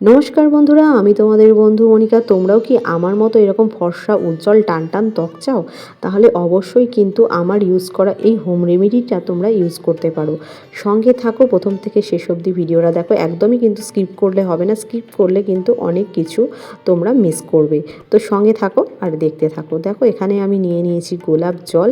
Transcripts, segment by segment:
নমস্কার বন্ধুরা, আমি তোমাদের বন্ধু মনিকা। তোমরাও কি আমার মতো এরকম ফর্সা, উজ্জ্বল টান টান ত্বক চাও? তাহলে অবশ্যই কিন্তু আমার ইউজ করা এই হোম রেমেডিটা তোমরা ইউজ করতে পারো। সঙ্গে থাকো, প্রথম থেকে শেষ অবধি ভিডিওটা দেখো। একদমই কিন্তু স্কিপ করলে হবে না। স্কিপ করলে কিন্তু অনেক কিছু তোমরা মিস করবে। তো সঙ্গে থাকো আর দেখতে থাকো। দেখো, এখানে আমি নিয়ে নিয়েছি গোলাপ জল।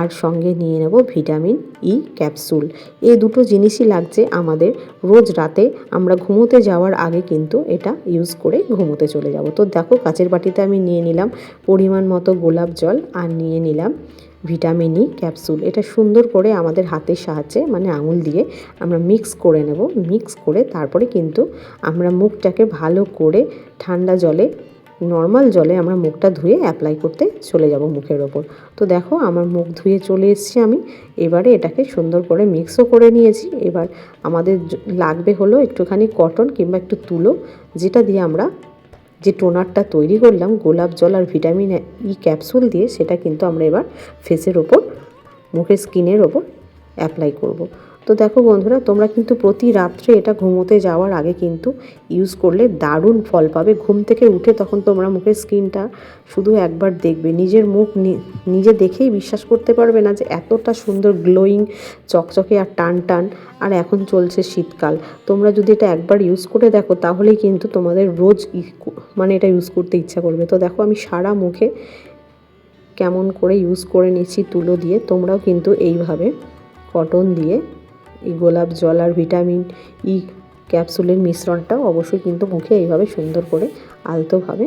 আর সঙ্গে নিয়ে নেব ভিটামিন ই ক্যাপসুল। এই দুটো জিনিসই লাগছে আমাদের রোজ রাতে। আমরা ঘুমোতে যাওয়ার আগে কিন্তু এটা ইউজ করে ঘুমোতে চলে যাব। তো দেখো কাচের বাটিতে আমি নিয়ে নিলাম পরিমাণ মতো গোলাপ জল আর নিয়ে নিলাম ভিটামিন ই ক্যাপসুল। এটা সুন্দর করে আমাদের হাতের সাহায্যে মানে আঙুল দিয়ে আমরা মিক্স করে নেব। মিক্স করে তারপরে কিন্তু আমরা মুখটাকে ভালো করে ঠান্ডা জলে নর্মাল জলে আমরা মুখটা ধুয়ে অ্যাপ্লাই করতে চলে যাব মুখের ওপর। তো দেখো আমার মুখ ধুয়ে চলে এসেছি আমি। এবারে এটাকে সুন্দর করে মিক্সও করে নিয়েছি। এবার আমাদের লাগবে হলো একটুখানি কটন কিংবা একটু তুলো, যেটা দিয়ে আমরা যে টোনারটা তৈরি করলাম, গোলাপ জল আর ভিটামিন ই ক্যাপসুল দিয়ে, সেটা কিন্তু আমরা এবার ফেসের ওপর, মুখের স্কিনের ওপর অ্যাপ্লাই করব। তো দেখো বন্ধুরা, তোমরা কিন্তু প্রতি রাত্রে এটা ঘুমোতে যাওয়ার আগে কিন্তু ইউজ করলে দারুণ ফল পাবে। ঘুম থেকে উঠে তখন তোমরা মুখের স্কিনটা শুধু একবার দেখবে। নিজের মুখ নিজে দেখেই বিশ্বাস করতে পারবে না যে এতটা সুন্দর গ্লোয়িং চকচকে আর টান টান, আর এখন চলছে শীতকাল। তোমরা যদি এটা একবার ইউজ করে দেখো, তাহলেই কিন্তু তোমাদের রোজ মানে এটা ইউজ করতে ইচ্ছা করবে। তো দেখো, আমি সারা মুখে কেমন করে ইউজ করে নিচ্ছি তুলো দিয়ে, তোমরাও কিন্তু এইভাবে কটন দিয়ে এই গোলাপ জল আর ভিটামিন ই ক্যাপসুলের মিশ্রণটাও অবশ্যই কিন্তু মুখে এইভাবে সুন্দর করে আলতোভাবে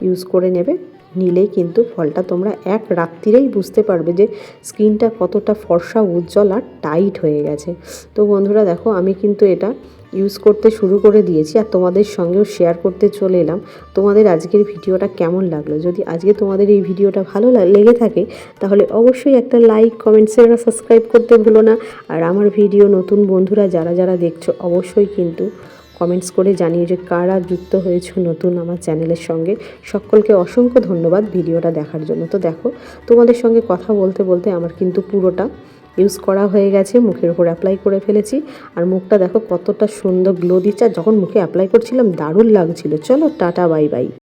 ইউজ করে নেবে। নিলেই কিন্তু ফলটা তোমরা এক রাত্রিরেই বুঝতে পারবে যে স্কিনটা কতটা ফর্সা, উজ্জ্বল আর টাইট হয়ে গেছে। তো বন্ধুরা দেখো, আমি কিন্তু এটা ইউজ করতে শুরু করে দিয়েছি আর তোমাদের সঙ্গেও শেয়ার করতে চলে এলাম। তোমাদের আজকের ভিডিওটা কেমন লাগল? যদি আজকে তোমাদের এই ভিডিওটা ভালো লেগে থাকে, তাহলে অবশ্যই একটা লাইক কমেন্ট শেয়ার সাবস্ক্রাইব করতে ভুলো না। আর আমার ভিডিও নতুন বন্ধুরা যারা যারা দেখছ, অবশ্যই কিন্তু কমেন্টস করে জানিয়ে যে কারা যুক্ত হয়েছ নতুন আমার চ্যানেলের সঙ্গে। সকলকে অসংখ্য ধন্যবাদ ভিডিওটা দেখার জন্য। তো দেখো, তোমাদের সঙ্গে কথা বলতে বলতে আমার কিন্তু পুরোটা ইউজ করা হয়ে গেছে, মুখের উপর অ্যাপ্লাই করে ফেলেছি। আর মুখটা দেখো কতটা সুন্দর গ্লো দিচ্ছে। যখন মুখে অ্যাপ্লাই করছিলাম, দারুণ লাগছিল। চলো, টাটা বাই বাই